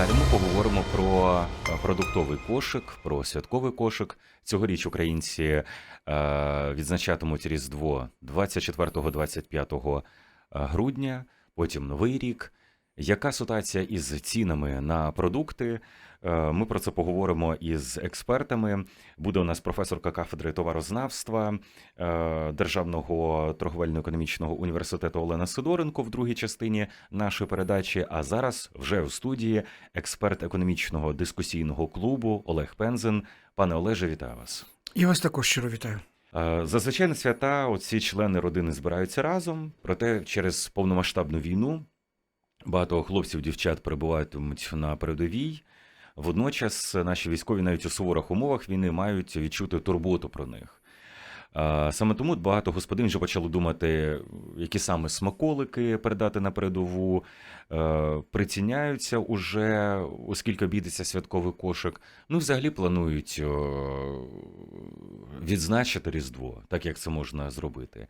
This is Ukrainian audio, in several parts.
Далі ми поговоримо про е, продуктовий кошик, про святковий кошик. Цьогоріч українці е, відзначатимуть Різдво 24-25 грудня, потім Новий рік. Яка ситуація із цінами на продукти? Е, Ми про це поговоримо із експертами. Буде у нас професорка кафедри товарознавства е, Державного торговельно-економічного університету Олена Сидоренко в другій частині нашої передачі. А зараз вже у студії експерт економічного дискусійного клубу Олег Пензен. Пане Олеже, вітаю вас. Я вас також щиро вітаю. Е, Зазвичай на свята оці члени родини збираються разом, проте через повномасштабну війну багато хлопців, дівчат перебуватимуть на передовій. Водночас наші військові навіть у суворих умовах війни мають відчути турботу про них. Саме тому багато господин вже почали думати, які саме смаколики передати на передову, е, приціняються уже, оскільки обійдеться святковий кошик. Ну, взагалі планують відзначити Різдво, так як це можна зробити.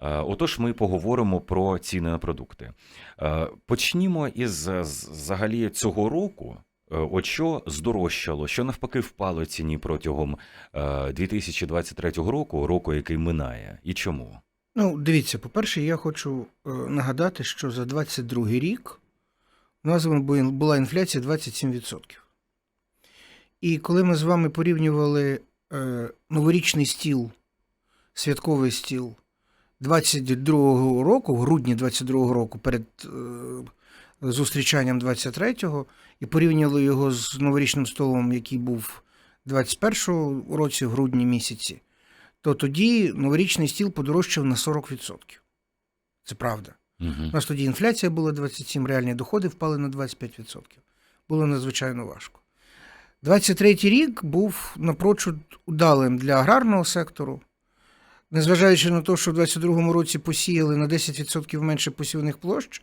Е, Отож, ми поговоримо про ціни на продукти. Е, Почнімо із з- взагалі цього року. Е, От що здорожчало, що навпаки впало ціні протягом е, 2023 року, року, який минає, і чому? Ну, дивіться, по-перше, я хочу е, нагадати, що за 22 рік у нас була інфляція 27%. І коли ми з вами порівнювали е, новорічний стіл, святковий стіл 22-го року, в грудні 22-го року, перед е, зустрічанням 23-го, і порівняли його з новорічним столом, який був 21-го році, в грудні місяці, то тоді новорічний стіл подорожчав на 40%. Це правда. Угу. У нас тоді інфляція була 27, реальні доходи впали на 25%. Було надзвичайно важко. 23-й рік був напрочуд удалим для аграрного сектору. Незважаючи на те, що в 22-му році посіяли на 10% менше посівних площ,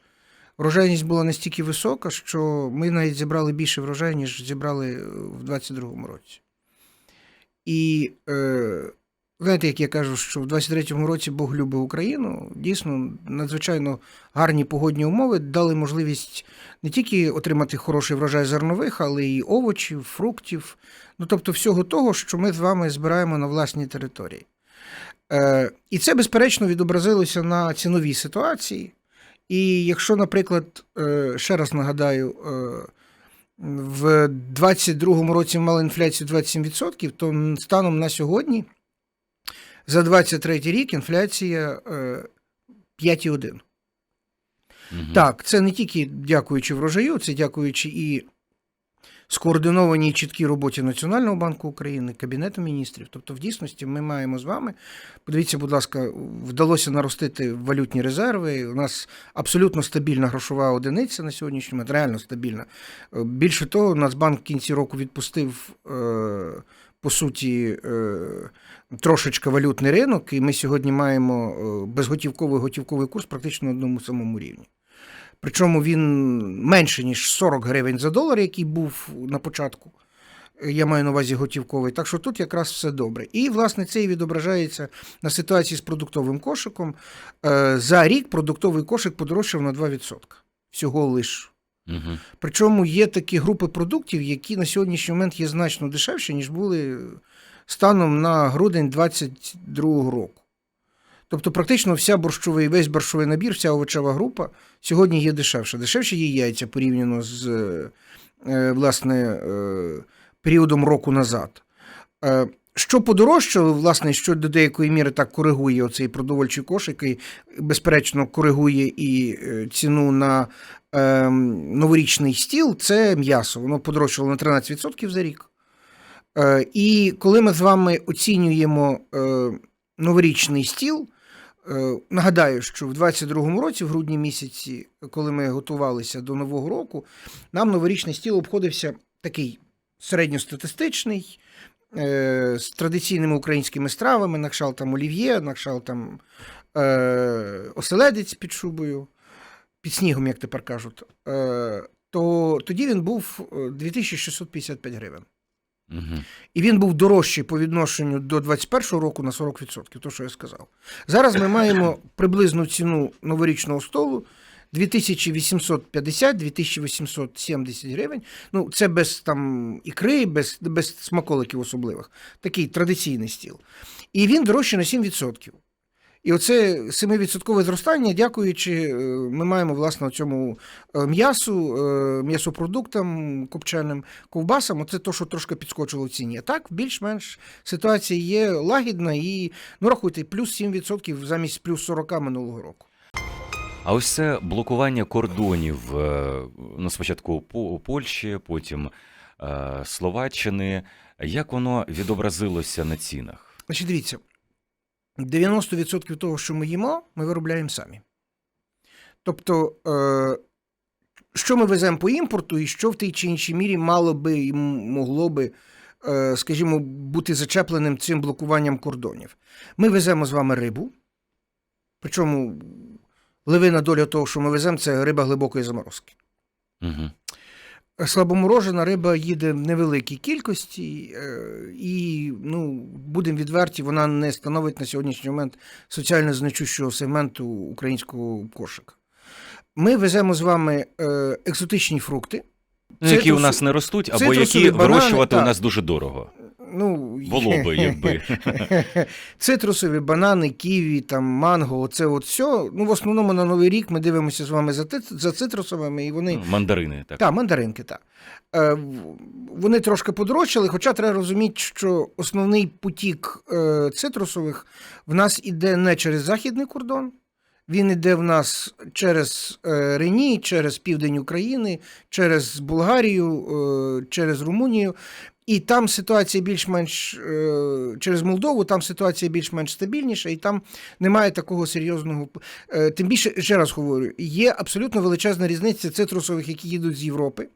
врожайність була настільки висока, що ми навіть зібрали більше врожаю, ніж зібрали е, в 22-му році. І е, знаєте, як я кажу, що в 23-му році Бог любить Україну, дійсно надзвичайно гарні погодні умови дали можливість не тільки отримати хороший врожай зернових, але й овочів, фруктів, ну тобто всього того, що ми з вами збираємо на власній території. Е, і це, безперечно, відобразилося на ціновій ситуації. І якщо, наприклад, е, ще раз нагадаю, е, в 22-му році мали інфляцію 27%, то станом на сьогодні за 23 рік інфляція е, 5,1. Угу. Так, це не тільки дякуючи врожаю, це дякуючи і скоординованій чіткій роботі Національного банку України, Кабінету міністрів. Тобто, в дійсності ми маємо з вами. Подивіться, будь ласка, вдалося наростити валютні резерви. У нас абсолютно стабільна грошова одиниця на сьогоднішній момент, реально стабільна. Е, Більше того, Нацбанк в кінці року відпустив. Е, по суті, е, трошечки валютний ринок, і ми сьогодні маємо безготівковий готівковий курс практично на одному самому рівні. Причому він менше, ніж 40 гривень за долар, який був на початку. Я маю на увазі готівковий. Так що тут якраз все добре. І, власне, це і відображається на ситуації з продуктовим кошиком. Е, За рік продуктовий кошик подорожчав на 2%. Всього лиш. Угу. Причому є такі групи продуктів, які на сьогоднішній момент є значно дешевші, ніж були станом на грудень 2022 року. Тобто, практично вся борщовий, весь борщовий набір, вся овочева група сьогодні є дешевша. Дешевші є яйця порівняно з е, власне, е, періодом року назад. Е, Що подорожчало, власне, що до деякої міри так коригує оцей продовольчий кошик, і, безперечно, коригує і е, ціну на е, новорічний стіл, це м'ясо. Воно подорожчало на 13% за рік. Е, І коли ми з вами оцінюємо е, новорічний стіл, е, нагадаю, що в 22-му році, в грудні місяці, коли ми готувалися до Нового року, нам новорічний стіл обходився такий середньостатистичний, е, з традиційними українськими стравами, на кшталт там олів'є, на кшталт там е, оселедець під шубою, під снігом, як тепер кажуть, е, то тоді він був е, 2655 гривень. І він був дорожчий по відношенню до 2021 року на 40%, то, що я сказав. Зараз ми маємо приблизну ціну новорічного столу 2850-2870 гривень. Ну, це без там ікри, без, без смаколиків особливих. Такий традиційний стіл. І він дорожчий на 7%. І оце 7% зростання, дякуючи, е, ми маємо власне цьому е, м'ясу, е, м'ясопродуктам, копченим, ковбасам. Оце то, що трошки підскочило в ціні. А так, більш-менш ситуація є лагідна і, ну рахуйте, плюс 7% замість плюс 40 минулого року. А ось це блокування кордонів ну, спочатку По- Польщі, потім Словаччини. Як воно відобразилося на цінах? Значить, дивіться, 90% того, що ми їмо, ми виробляємо самі. Тобто, е, що ми веземо по імпорту, і що в тій чи іншій мірі мало би і могло би, е, скажімо, бути зачепленим цим блокуванням кордонів. Ми веземо з вами рибу. Причому левина доля того, що ми веземо, це риба глибокої заморозки. Угу. Слабоморожена риба їде в невеликій кількості, е, і, ну, будемо відверті, вона не становить на сьогоднішній момент соціально значущого сегменту українського кошика. Ми веземо з вами е, екзотичні фрукти. Цитрусу, які у нас не ростуть, або цитрусу, які банани, вирощувати у нас дуже дорого. Ну, Було би, якби. Цитрусові, банани, ківі, там, манго, оце от все. Ну, в основному на Новий рік ми дивимося з вами за, за цитрусовими, і вони Ну, Мандарини, так. Так, мандаринки, так. Е, вони трошки подорожчали, хоча треба розуміти, що основний потік е, цитрусових в нас іде не через західний кордон. Він іде в нас через е, Рені, через південь України, через Болгарію, е, через Румунію. І там ситуація більш-менш е, через Молдову, там ситуація більш-менш стабільніша, і там немає такого серйозного. Е, тим більше, ще раз говорю, є абсолютно величезна різниця цитрусових, які їдуть з Європи.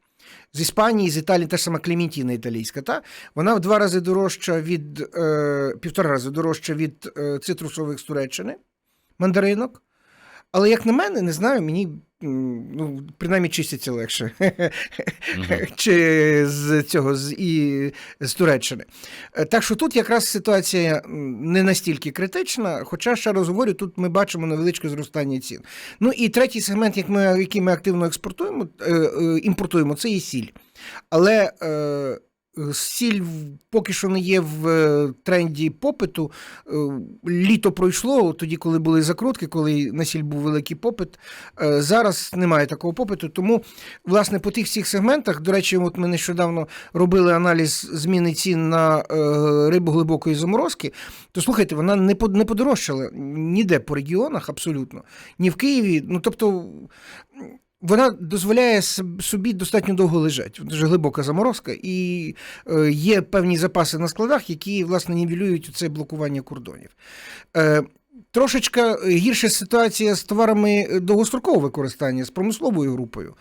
З Іспанії, з Італії, та ж сама Клементіна італійська, та? вона в два рази дорожча від е, півтора рази дорожча від цитрусових з Туреччини, мандаринок. Але, як на мене, не знаю, мені ну, принаймні чистяться легше. Мгм. Чи з цього з, і, з Туреччини. Е, Так що тут якраз ситуація не настільки критична, хоча ще раз говорю, тут ми бачимо невеличке зростання цін. Ну і третій сегмент, як ми, який ми активно експортуємо, е, е, імпортуємо, це є сіль. Але е, сіль поки що не є в е, тренді попиту. Е, Літо пройшло, тоді, коли були закрутки, коли на сіль був великий попит. Е, Зараз немає такого попиту. Тому, власне, по тих всіх сегментах, до речі, от ми нещодавно робили аналіз зміни цін на рибу глибокої заморозки. То слухайте, вона не подорожчала ніде по регіонах абсолютно. Ні в Києві. Ну тобто. Вона дозволяє собі достатньо довго лежати. Дуже глибока заморозка, і е, є певні запаси на складах, які власне нівелюють це блокування кордонів. Трошечка гірша ситуація з товарами довгострокового використання, з промисловою групою.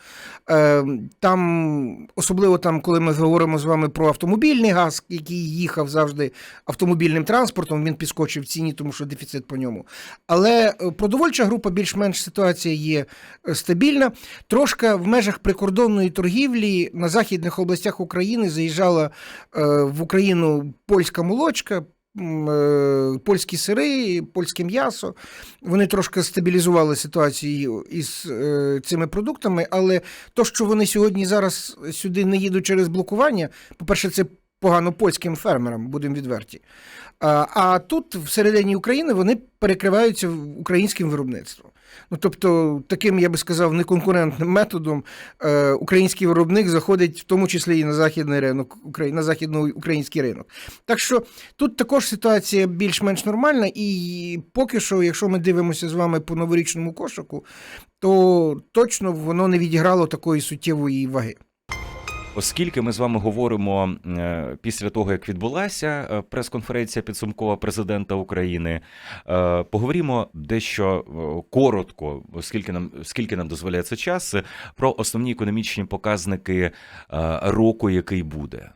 Е, Там, особливо там, коли ми говоримо з вами про автомобільний газ, який їхав завжди автомобільним транспортом, він підскочив в ціні, тому що дефіцит по ньому. Але е, продовольча група більш-менш ситуація є е, стабільна. Трошки в межах прикордонної торгівлі на західних областях України заїжджала в Україну польська молочка. Е, Польські сири, польське м'ясо, вони трошки стабілізували ситуацію із е, цими продуктами, але то, що вони сьогодні зараз сюди не їдуть через блокування, по-перше, це погано польським фермерам, будемо відверті. А, тут, всередині України, вони перекриваються українським виробництвом. Ну, тобто, таким, я би сказав, неконкурентним методом е, український виробник заходить в тому числі і на західний ринок, на західноукраїнський ринок. Так що тут також ситуація більш-менш нормальна, і поки що, якщо ми дивимося з вами по новорічному кошику, то точно воно не відіграло такої суттєвої ваги. Оскільки ми з вами говоримо е, після того, як відбулася е, прес-конференція підсумкова президента України, е, поговоримо дещо коротко, оскільки нам скільки нам дозволяє це час, про основні економічні показники року, який буде.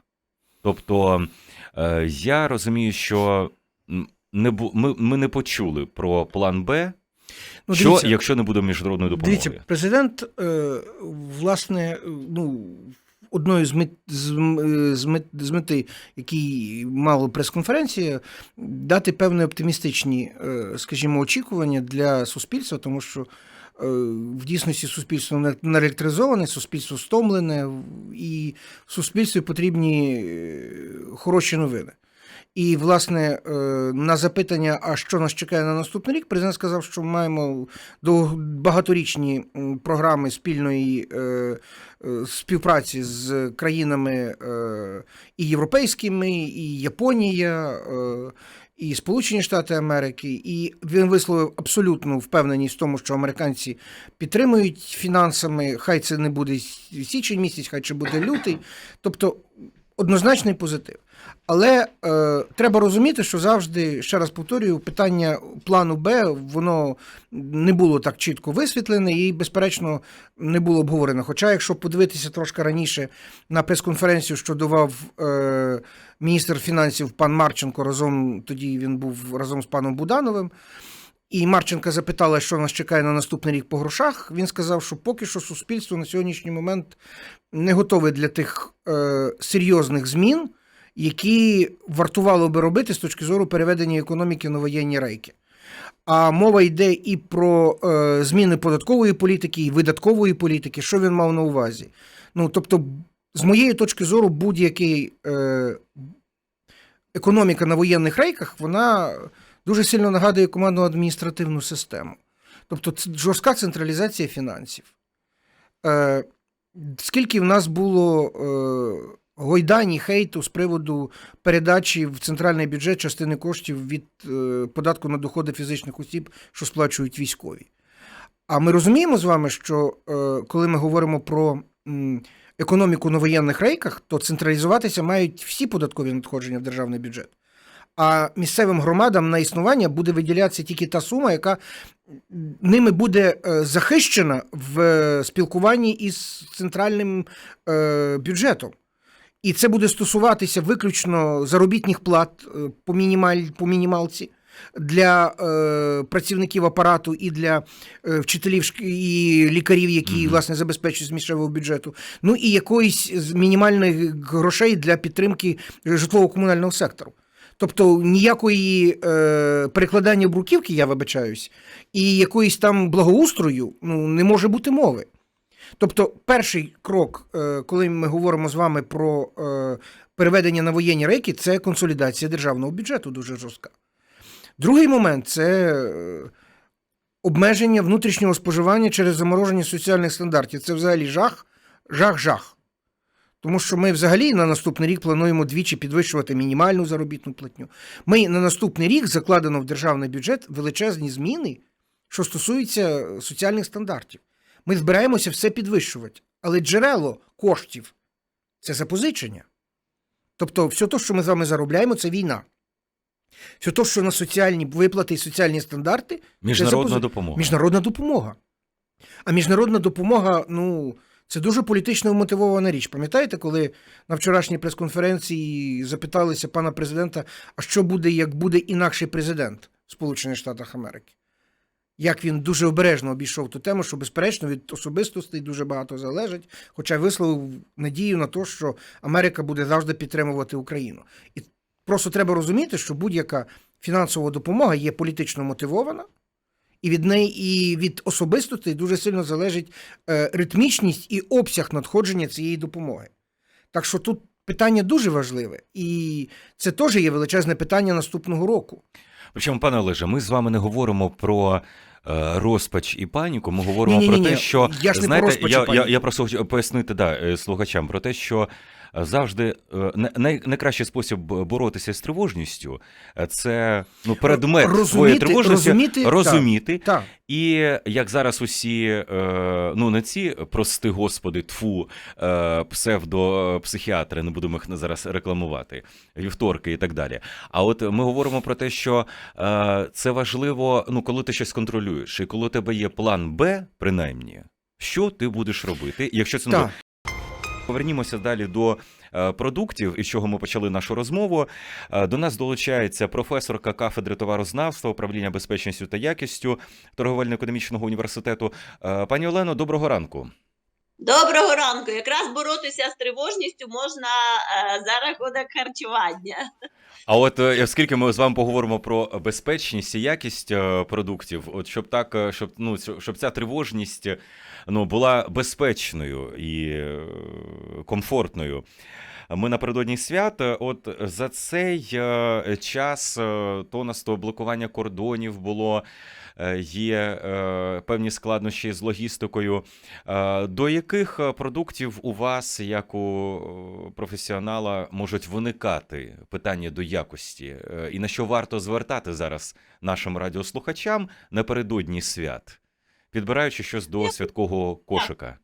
Тобто я розумію, що не ми, ми не почули про план Б, Ну, що дивіться, якщо не буде міжнародної допомоги. Дивіться, президент, е, власне, ну, одною з мет, з, е, з, мет, з мети, які мала прес-конференція, дати певні оптимістичні, е, скажімо, очікування для суспільства, тому що в дійсності суспільство не- наелектризоване, суспільство стомлене, і суспільству потрібні е, хороші новини. І, власне, е, на запитання, а що нас чекає на наступний рік, президент сказав, що ми маємо багаторічні програми спільної е, е, співпраці з країнами і європейськими, і Японія, і Сполучені Штати Америки. І він висловив абсолютну впевненість в тому, що американці підтримують фінансами. Хай це не буде січень місяць, хай це буде лютий. Тобто однозначний позитив. Але е, треба розуміти, що завжди, ще раз повторюю, питання плану Б воно не було так чітко висвітлене і, безперечно, не було обговорено. Хоча, якщо подивитися трошки раніше на прес-конференцію, що давав е, міністр фінансів пан Марченко, разом тоді він був разом з паном Будановим. І Марченка запитала, що нас чекає на наступний рік по грошах. Він сказав, що поки що суспільство на сьогоднішній момент не готове для тих е, серйозних змін, які вартувало би робити з точки зору переведення економіки на воєнні рейки. А мова йде і про е, зміни податкової політики, і видаткової політики. Що він мав на увазі? Ну, тобто, з моєї точки зору, будь-який е, економіка на воєнних рейках, вона дуже сильно нагадує командну адміністративну систему. Тобто, жорстка централізація фінансів. Е, скільки в нас було е, гойдані хейту з приводу передачі в центральний бюджет частини коштів від е, податку на доходи фізичних осіб, що сплачують військові. А ми розуміємо з вами, що е, коли ми говоримо про м, економіку на воєнних рейках, то централізуватися мають всі податкові надходження в державний бюджет. А місцевим громадам на існування буде виділятися тільки та сума, яка ними буде е, захищена в е, спілкуванні із центральним е, бюджетом. І це буде стосуватися виключно заробітних плат по, мінімаль, по мінімалці для е, працівників апарату і для е, вчителів і лікарів, які Мгм. власне забезпечують з місцевого бюджету. Ну і якоїсь мінімальних грошей для підтримки житлово-комунального сектору. Тобто ніякої е, перекладання бруківки, я вибачаюсь, і якоїсь там благоустрою ну, не може бути мови. Тобто, перший крок, е, коли ми говоримо з вами про е, переведення на воєнні рейки, це консолідація державного бюджету дуже жорстка. Другий момент це е, обмеження внутрішнього споживання через замороження соціальних стандартів. Це взагалі жах, жах, жах. Тому що ми взагалі на наступний рік плануємо двічі підвищувати мінімальну заробітну платню. Ми на наступний рік закладено в державний бюджет величезні зміни, що стосуються соціальних стандартів. Ми збираємося все підвищувати, але джерело коштів це запозичення. Тобто, все те, що ми з вами заробляємо, це війна. Все те, що на соціальні виплати і соціальні стандарти, Міжнародна запози- допомога. міжнародна допомога. А міжнародна допомога, ну, це дуже політично мотивована річ. Пам'ятаєте, коли на вчорашній прес-конференції запиталися пана президента, а що буде, як буде інакший президент Сполучених Штатах Америки? Як він дуже обережно обійшов ту тему, що, безперечно, від особистостей дуже багато залежить, хоча висловив надію на те, що Америка буде завжди підтримувати Україну. І просто треба розуміти, що будь-яка фінансова допомога є політично мотивована, і від неї, і від особистостей дуже сильно залежить е, ритмічність і обсяг надходження цієї допомоги. Так що тут питання дуже важливе, і це теж є величезне питання наступного року. Причому, пане Олеже, ми з вами не говоримо про е, розпач і паніку. Ми говоримо Ні-ні-ні, про те, що я ж не про знаєте, розпач я, я, я просто хочу пояснити да, е, слухачам про те, що завжди е, най, найкращий спосіб боротися з тривожністю е, це ну предмет своєї тривожності розуміти, розуміти. Так, І як зараз усі, е, ну не ці, прости господи, тфу, псевдопсихіатри, не будемо їх зараз рекламувати, вівторки і так далі. А от ми говоримо про те, що це важливо, ну коли ти щось контролюєш, і коли у тебе є план Б, принаймні, що ти будеш робити, якщо це не так. Повернімося далі до е, продуктів, із чого ми почали нашу розмову. Е, До нас долучається професорка кафедри товарознавства, управління безпечністю та якістю торговельно-економічного університету. Е, Пані Олено, доброго ранку. Доброго ранку. Якраз боротися з тривожністю можна за рахунок харчування. А от оскільки ми з вами поговоримо про безпечність і якість продуктів, от щоб так, щоб ну щоб ця тривожність ну була безпечною і е, комфортною. Ми напередодні свят, е, от за цей е, час то нас то блокування кордонів було, є певні складнощі з логістикою. До яких продуктів у вас, як у професіонала, можуть виникати питання до якості, і на що варто звертати зараз нашим радіослухачам напередодні свят, підбираючи щось до Я- святкового кошика?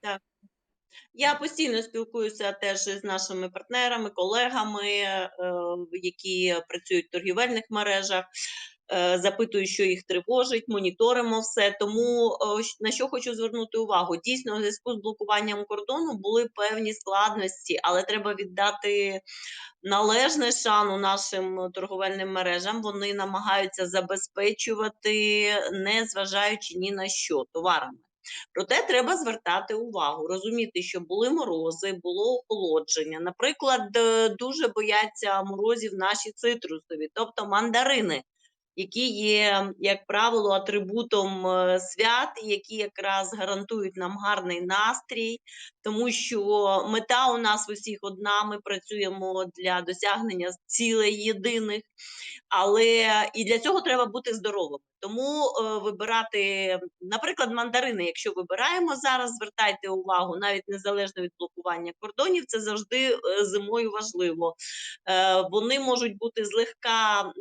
Я постійно спілкуюся теж з нашими партнерами, колегами, е, які працюють в торгівельних мережах. Е, Запитую, що їх тривожить, моніторимо все. Тому е, на що хочу звернути увагу. Дійсно, у зв'язку з блокуванням кордону були певні складності, але треба віддати належне шану нашим торговельним мережам. Вони намагаються забезпечувати, не зважаючи ні на що товарами. Проте треба звертати увагу, розуміти, що були морози, було охолодження. Наприклад, е, дуже бояться морозів наші цитрусові, тобто мандарини, які є, як правило, атрибутом е, свят, які якраз гарантують нам гарний настрій, тому що мета у нас усіх одна. Ми працюємо для досягнення цілей єдиних, але і для цього треба бути здоровим. Тому е, вибирати, наприклад, мандарини, якщо вибираємо зараз, звертайте увагу, навіть незалежно від блокування кордонів, це завжди е, зимою важливо. Е, вони можуть бути злегка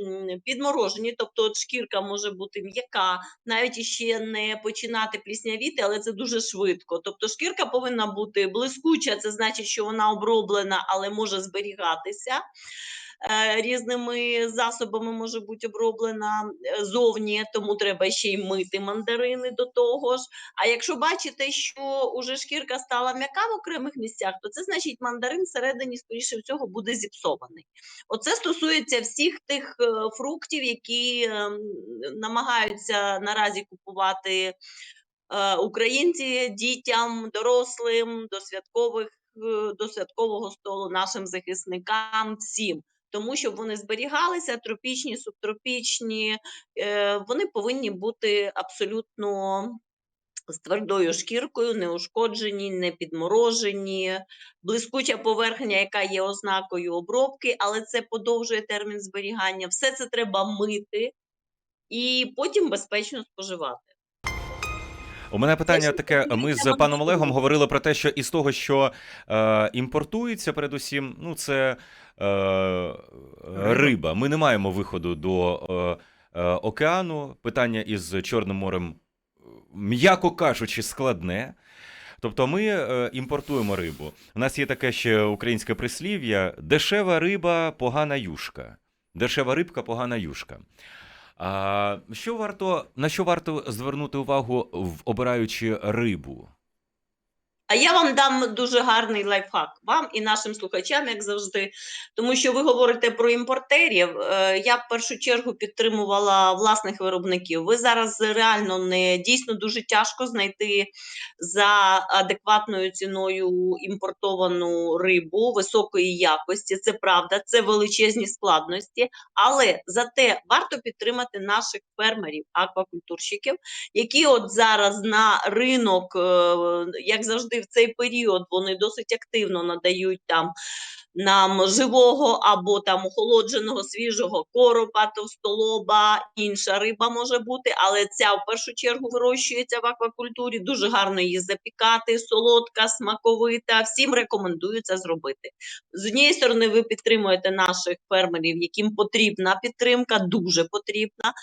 підморожені, тобто от шкірка може бути м'яка, навіть іще не починати пліснявіти, але це дуже швидко. Тобто шкірка повинна бути блискуча, це значить, що вона оброблена, але може зберігатися. е, Різними засобами може бути оброблена е, зовні, тому треба ще й мити мандарини до того ж. А якщо бачите, що уже шкірка стала м'яка в окремих місцях, то це значить мандарин всередині, скоріше всього, буде зіпсований. Оце стосується всіх тих е, фруктів, які ем, намагаються наразі купувати українці дітям, дорослим, до святкових е, до святкового столу нашим захисникам, всім. Тому щоб вони зберігалися, тропічні, субтропічні, е, вони повинні бути абсолютно з твердою шкіркою, неушкоджені, не підморожені, блискуча поверхня, яка є ознакою обробки, але це подовжує термін зберігання. Все це треба мити і потім безпечно споживати. У мене питання таке: ми з паном. Олегом говорили про те, що із того, що е, імпортується, передусім, ну це е, риба. Ми не маємо виходу до е, е, океану. Питання із Чорним морем, м'яко кажучи, складне. Тобто ми е, імпортуємо рибу. У нас є таке ще українське прислів'я: дешева риба, погана юшка. Дешева рибка, погана юшка. А що варто на що варто звернути увагу, в- обираючи рибу? А я вам дам дуже гарний лайфхак вам і нашим слухачам, як завжди. Тому що ви говорите про імпортерів. Е, Я в першу чергу підтримувала власних виробників. Ви зараз реально не дійсно дуже тяжко знайти за адекватною ціною імпортовану рибу високої якості. Це правда, це величезні складності. Але зате варто підтримати наших фермерів, аквакультурщиків, які от зараз на ринок, е, як завжди, в цей період вони досить активно надають там нам живого або там охолодженого свіжого коропа, товстолоба, інша риба може бути, але ця в першу чергу вирощується в аквакультурі. Дуже гарно її запікати, солодка, смаковита. Всім рекомендую це зробити. З однієї сторони, ви підтримуєте наших фермерів, яким потрібна підтримка, дуже потрібна.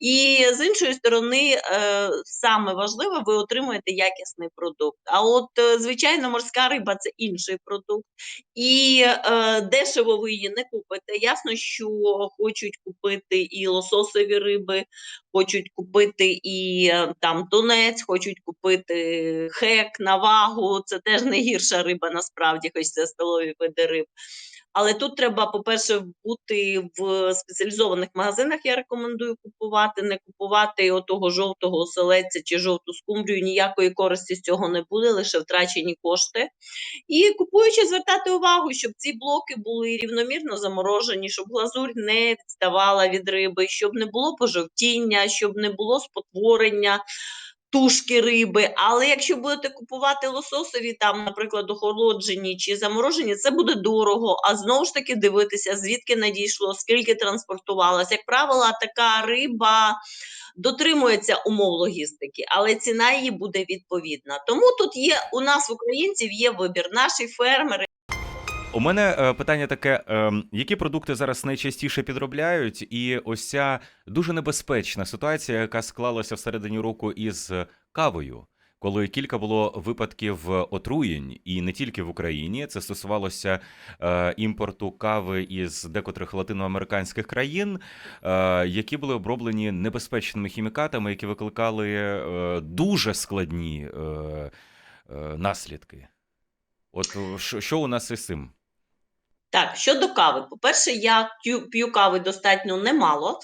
І з іншої сторони, е, саме важливе, ви отримуєте якісний продукт. А от, е, звичайно, морська риба це інший продукт. І е, дешево ви її не купите. Ясно, що хочуть купити і лососові риби, хочуть купити і е, там тунець, хочуть купити хек, навагу. Це теж не гірша риба, насправді, хоч це столові види риб. Але тут треба, по-перше, бути в спеціалізованих магазинах. Я рекомендую купувати, не купувати отого жовтого оселедця чи жовту скумбрію. Ніякої користі з цього не буде, лише втрачені кошти. І купуючи, звертати увагу, щоб ці блоки були рівномірно заморожені, щоб глазурь не відставала від риби, щоб не було пожовтіння, щоб не було спотворення. Тушки риби, але якщо будете купувати лососові, там, наприклад, охолоджені чи заморожені, це буде дорого. А знову ж таки дивитися, звідки надійшло, скільки транспортувалось. Як правило, така риба дотримується умов логістики, але ціна її буде відповідна. Тому тут є у нас, українців, є вибір. Наші фермери. У мене е, питання таке: е, які продукти зараз найчастіше підробляють, і ось ця дуже небезпечна ситуація, яка склалася всередині року із кавою, коли кілька було випадків отруєнь, і не тільки в Україні. Це стосувалося е, імпорту кави із декотрих латиноамериканських країн, е, які були оброблені небезпечними хімікатами, які викликали дуже складні наслідки. От що у нас із цим? Так, щодо кави, по-перше, я п'ю, кави достатньо немало,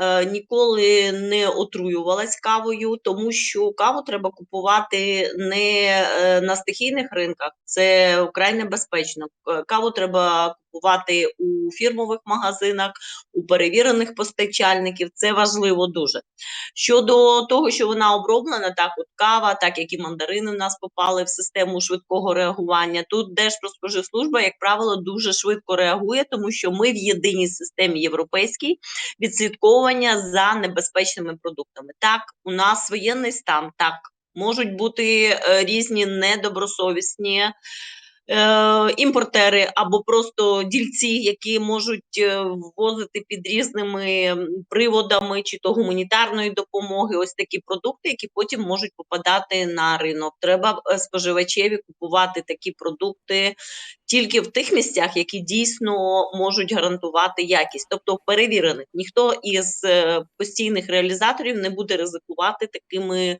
е, ніколи не отруювалась кавою, тому що каву треба купувати не е, на стихійних ринках, це вкрай небезпечно. Каву треба купувати у фірмових магазинах, у перевірених постачальників, це важливо дуже. Щодо того, що вона оброблена, так от кава, так як і мандарини в нас попали в систему швидкого реагування. Тут Держпродспоживслужба, як правило, дуже швидко реагує, тому що ми в єдиній системі європейській відслідковування за небезпечними продуктами. Так, у нас воєнний стан, так можуть бути е, різні недобросовісні. Е, Імпортери або просто дільці, які можуть е, ввозити під різними приводами, чи то гуманітарної допомоги, ось такі продукти, які потім можуть попадати на ринок. Треба е, споживачеві купувати такі продукти тільки в тих місцях, які дійсно можуть гарантувати якість, тобто перевірених. Ніхто із постійних реалізаторів не буде ризикувати такими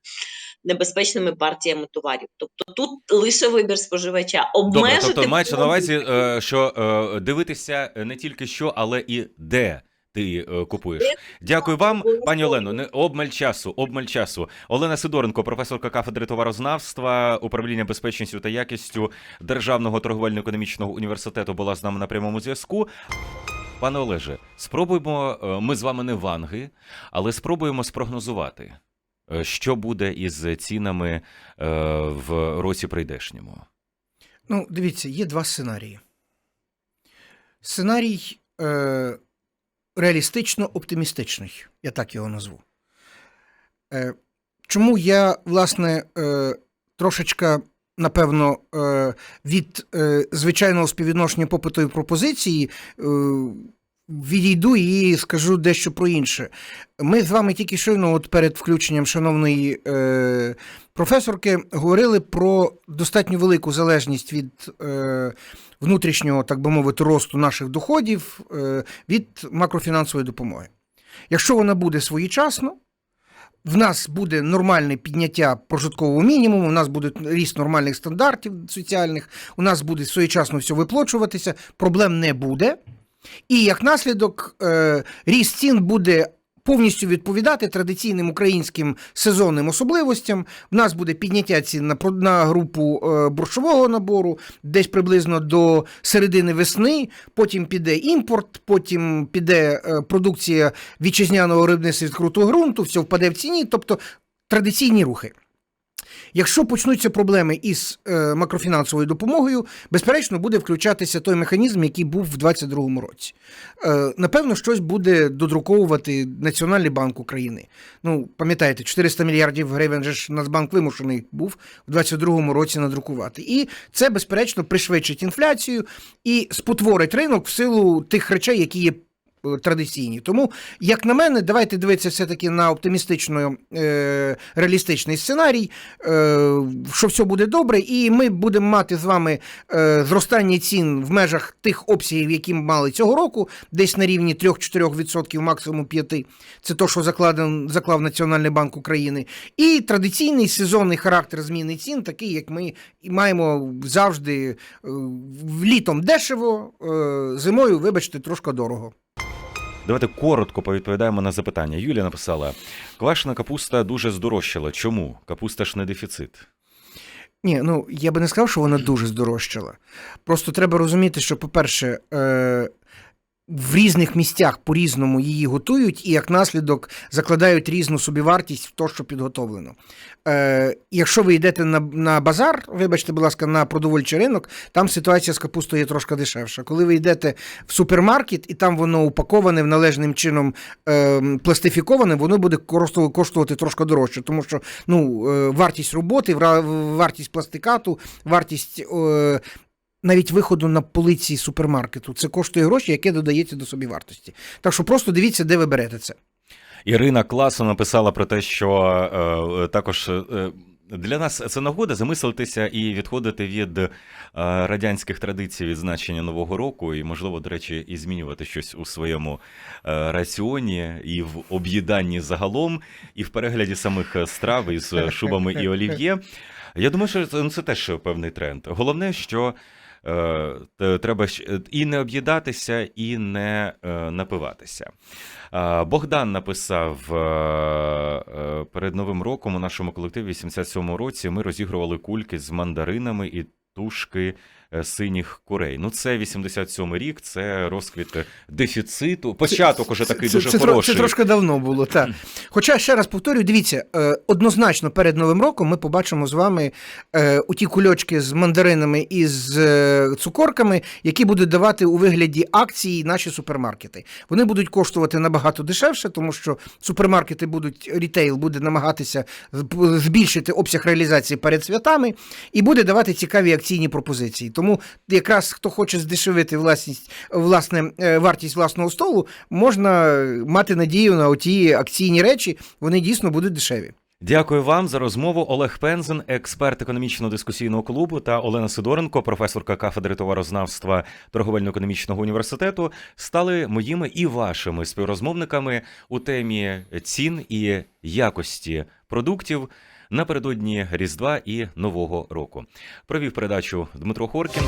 небезпечними партіями товарів. Тобто тут лише вибір споживача. Добре, Обмежити тобто мається на увазі, е, що е, дивитися не тільки що, але і де. Ти е, купуєш. Дякую вам, пані Олено. Не обмаль часу, обмаль часу. Олена Сидоренко, професорка кафедри товарознавства, управління безпечністю та якістю Державного торговельно-економічного університету, була з нами на прямому зв'язку. Пане Олеже, спробуємо. е, Ми з вами не ванги, але спробуємо спрогнозувати, е, що буде із цінами е, в році прийдешньому. Ну, дивіться, є два сценарії. Сценарій е, реалістично-оптимістичний, я так його назву. Е, чому я, власне, е, трошечка, напевно, е, від е, звичайного співвідношення попиту і пропозиції е, відійду і скажу дещо про інше. Ми з вами тільки щойно, от перед включенням шановної е, професорки, говорили про достатньо велику залежність від е, внутрішнього, так би мовити, росту наших доходів е, від макрофінансової допомоги. Якщо вона буде своєчасно, в нас буде нормальне підняття прожиткового мінімуму, у нас буде ріст нормальних стандартів соціальних, у нас буде своєчасно все виплачуватися, проблем не буде. І як наслідок, е, ріст цін буде повністю відповідати традиційним українським сезонним особливостям. В нас буде підняття цін на, на групу е, борщового набору десь приблизно до середини весни. Потім піде імпорт, потім піде е, продукція вітчизняного рибництва від крутого ґрунту, все впаде в ціні, тобто традиційні рухи. Якщо почнуться проблеми із е, макрофінансовою допомогою, безперечно, буде включатися той механізм, який був в 2022 році. Е, напевно, щось буде додруковувати Національний банк України. Ну, пам'ятаєте, 400 мільярдів гривень же ж Нацбанк вимушений був в 2022 році надрукувати. І це, безперечно, пришвидшить інфляцію і спотворить ринок в силу тих речей, які є традиційні. Тому, як на мене, давайте дивитися все-таки на оптимістично е, реалістичний сценарій, е, що все буде добре, і ми будемо мати з вами е, зростання цін в межах тих обсягів, які ми мали цього року, десь на рівні 3-4%, максимум 5%. Це то, що закладен, заклав Національний банк України. І традиційний сезонний характер зміни цін, такий, як ми маємо завжди е, літом дешево, е, зимою, вибачте, трошки дорого. Давайте коротко повідповідаємо на запитання. Юлія написала: квашена капуста дуже здорожчала. Чому? Капуста ж не дефіцит. Ні, ну я би не сказав, що вона дуже здорожчала. Просто треба розуміти, що, по-перше, е, в різних місцях по-різному її готують, і як наслідок закладають різну собівартість в те, що підготовлено. Е, якщо ви йдете на, на базар, вибачте, будь ласка, на продовольчий ринок, там ситуація з капустою є трошки дешевша. Коли ви йдете в супермаркет і там воно упаковане в належним чином е, пластифіковане, воно буде коштувати, трошки дорожче, тому що ну, е, вартість роботи, вартість пластикату, вартість. Е, навіть виходу на полиці супермаркету це коштує гроші, яке додається до собівартості. Так що просто дивіться, де ви берете це. Ірина класно написала про те, що е, також. Е, для нас це нагода замислитися і відходити від е, радянських традицій відзначення Нового року, і, можливо, до речі, і змінювати щось у своєму е, раціоні і в об'їданні загалом, і в перегляді самих е, страв із е, шубами і олів'є. Я думаю, що ну, це теж певний тренд. Головне, що е, треба щ- і не об'їдатися, і не е, напиватися. Богдан написав е, е, перед Новим роком у нашому колективі в 87-му році ми розігрували кульки з мандаринами і тушки е, синіх курей. Ну, це 87-й рік, це розквіт дефіциту. Початок уже такий це, дуже це, хороший. Це трошки давно було, так. Хоча, ще раз повторюю, дивіться, е, однозначно перед Новим роком ми побачимо з вами е, у ті кульочки з мандаринами і з е, цукорками, які будуть давати у вигляді акції наші супермаркети. Вони будуть коштувати набагато дешевше, тому що супермаркети будуть, рітейл буде намагатися збільшити обсяг реалізації перед святами і буде давати цікаві акційні пропозиції. Тому якраз хто хоче здешевити власність, власне, е, вартість власного столу, можна мати надію на оті акційні речі, вони дійсно будуть дешеві. Дякую вам за розмову. Олег Пензен, експерт економічно-дискусійного клубу, та Олена Сидоренко, професорка кафедри товарознавства торговельно-економічного університету, стали моїми і вашими співрозмовниками у темі цін і якості продуктів напередодні Різдва і Нового року. Провів передачу Дмитро Хоркін.